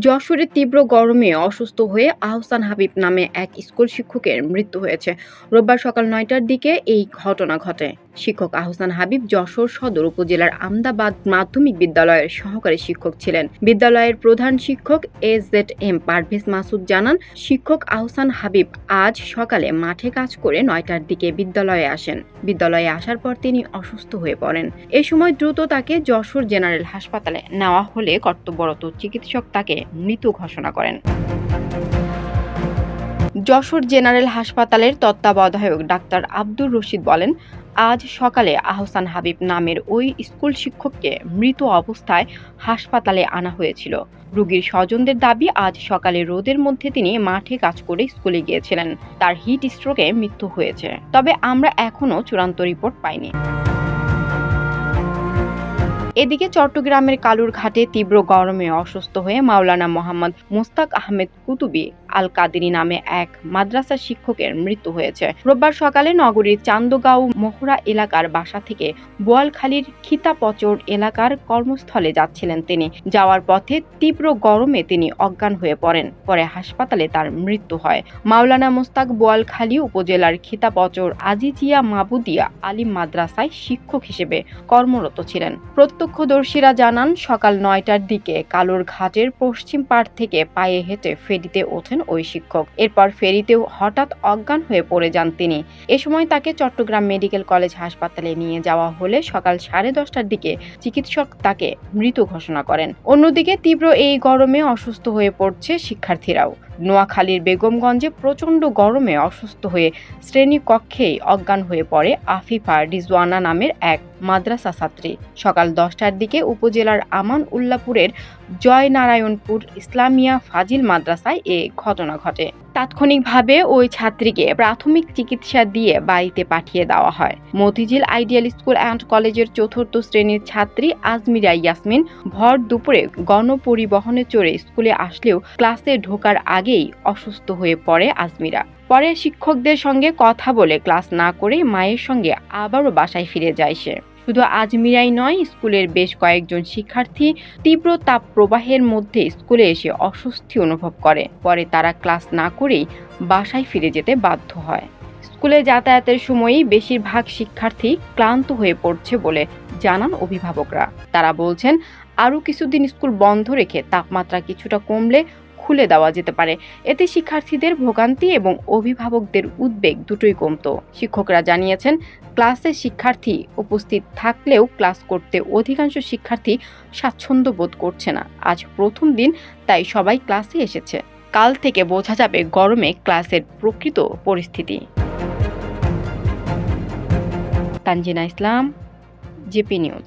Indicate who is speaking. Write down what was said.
Speaker 1: যশোরে তীব্র গরমে অসুস্থ হয়ে আহসান হাবিব নামে এক স্কুল শিক্ষকের মৃত্যু হয়েছে। রোববার সকাল নয়টার দিকে এই ঘটনা ঘটে। শিক্ষক আহসান হাবিব যশোর সদর উপজেলার আমদাবাদ মাধ্যমিক বিদ্যালয়ের সহকারী শিক্ষক ছিলেন। বিদ্যালয়ের প্রধান শিক্ষক A Z M Parvez Masud জানান, শিক্ষক আহসান হাবিব আজ সকালে মাঠে কাজ করে নয়টার দিকে বিদ্যালয়ে আসেন। বিদ্যালয়ে আসার পর তিনি অসুস্থ হয়ে পড়েন। এ সময় দ্রুত তাকে যশোর জেনারেল হাসপাতালে নেওয়া হলে কর্তব্যরত চিকিৎসক তাকে মৃত ঘোষণা করেন। যশোর জেনারেল হাসপাতালের তত্ত্বাবধায়ক ডাক্তার আব্দুর রশিদ বলেন আজ সকালে আহসান হাবিব নামের ওই স্কুল শিক্ষককে মৃত অবস্থায় হাসপাতালে আনা হয়েছিল। রুগীর স্বজনদের দাবি, আজ সকালে রোদের মধ্যে তিনি মাঠে কাজ করে স্কুলে গিয়েছিলেন। তার হিট স্ট্রোকে মৃত্যু হয়েছে। তবে আমরা এখনও চূড়ান্ত রিপোর্ট পাইনি। এদিকে চট্টগ্রামের কালুর ঘাটে তীব্র গরমে অসুস্থ হয়ে মাওলানা মোহাম্মদ মোস্তাক আহমেদ কুতুবি আল কাদিনী নামে এক মাদ্রাসা শিক্ষকের মৃত্যু হয়েছে। রোববার সকালে নগরীর চান্দগাঁও মোহরা এলাকার বাসা থেকে বোয়ালখালীর খিতাপচর এলাকার কর্মস্থলে যাচ্ছিলেন তিনি। যাওয়ার পথে তীব্র গরমে তিনি অজ্ঞান হয়ে পড়েন। পরে হাসপাতালে তার মৃত্যু হয়। মাওলানা মোস্তাক বোয়ালখালী উপজেলার খিতাপচর আজিজিয়া মাবুদিয়া আলিম মাদ্রাসায় শিক্ষক হিসেবে কর্মরত ছিলেন। প্রত্যক্ষদর্শীরা জানান, সকাল নয়টার দিকে কালুর ঘাটের পশ্চিম পাড় থেকে পায়ে হেঁটে ফেরিতে ওঠেন ওই শিক্ষক। এরপর ফেরিতেও হঠাৎ অজ্ঞান হয়ে পড়ে যান তিনি। এ সময় তাকে চট্টগ্রাম মেডিকেল কলেজ হাসপাতালে নিয়ে যাওয়া হলে সকাল সাড়ে দশটার দিকে চিকিৎসক তাকে মৃত ঘোষণা করেন। অন্যদিকে তীব্র এই গরমে অসুস্থ হয়ে পড়ছে শিক্ষার্থীরাও। নোয়াখালীর বেগমগঞ্জে প্রচণ্ড গরমে অসুস্থ হয়ে শ্রেণি কক্ষেই অজ্ঞান হয়ে পড়ে আফিফা রিজওয়ানা নামের এক মাদ্রাসা ছাত্রী। সকাল দশটার দিকে উপজেলার আমান উল্লাপুরের জয়নারায়ণপুর ইসলামিয়া ফাজিল মাদ্রাসায় এ ঘটনা ঘটে। তাৎক্ষণিকভাবে ওই ছাত্রীকে প্রাথমিক চিকিৎসা দিয়ে বাড়িতে পাঠিয়ে দেওয়া হয়। মতিঝিল আইডিয়াল স্কুল অ্যান্ড কলেজের চতুর্থ শ্রেণির ছাত্রী আজমিরা ইয়াসমিন ভর দুপুরে গণপরিবহনে চড়ে স্কুলে আসলেও ক্লাসে ঢোকার আগেই অসুস্থ হয়ে পড়ে আজমিরা। পরে শিক্ষকদের সঙ্গে কথা বলে ক্লাস না করে মায়ের সঙ্গে আবারও বাসায় ফিরে যায় সে। শুধু আজমিরাই নয়, স্কুলের বেশ কয়েকজন শিক্ষার্থী তীব্র তাপ প্রবাহের মধ্যে স্কুলে এসে অস্বস্তি অনুভব করে। পরে তারা ক্লাস না করেই বাসায় ফিরে যেতে বাধ্য হয়। স্কুলে যাতায়াতের সময়ই বেশিরভাগ শিক্ষার্থী ক্লান্ত হয়ে পড়ছে বলে জানান অভিভাবকরা। তারা বলছেন, আরও কিছুদিন স্কুল বন্ধ রেখে তাপমাত্রা কিছুটা কমলে খুলে দেওয়া যেতে পারে। এতে শিক্ষার্থীদের ভোগান্তি এবং অভিভাবকদের উদ্বেগ দুটোই কমতো। শিক্ষকরা জানিয়েছেন, ক্লাসে শিক্ষার্থী উপস্থিত থাকলেও ক্লাস করতে অধিকাংশ শিক্ষার্থী স্বাচ্ছন্দ্য বোধ করছে না। আজ প্রথম দিন, তাই সবাই ক্লাসে এসেছে। কাল থেকে বোঝা যাবে গরমে ক্লাসের প্রকৃত পরিস্থিতি। Tanzina Islam, JP news.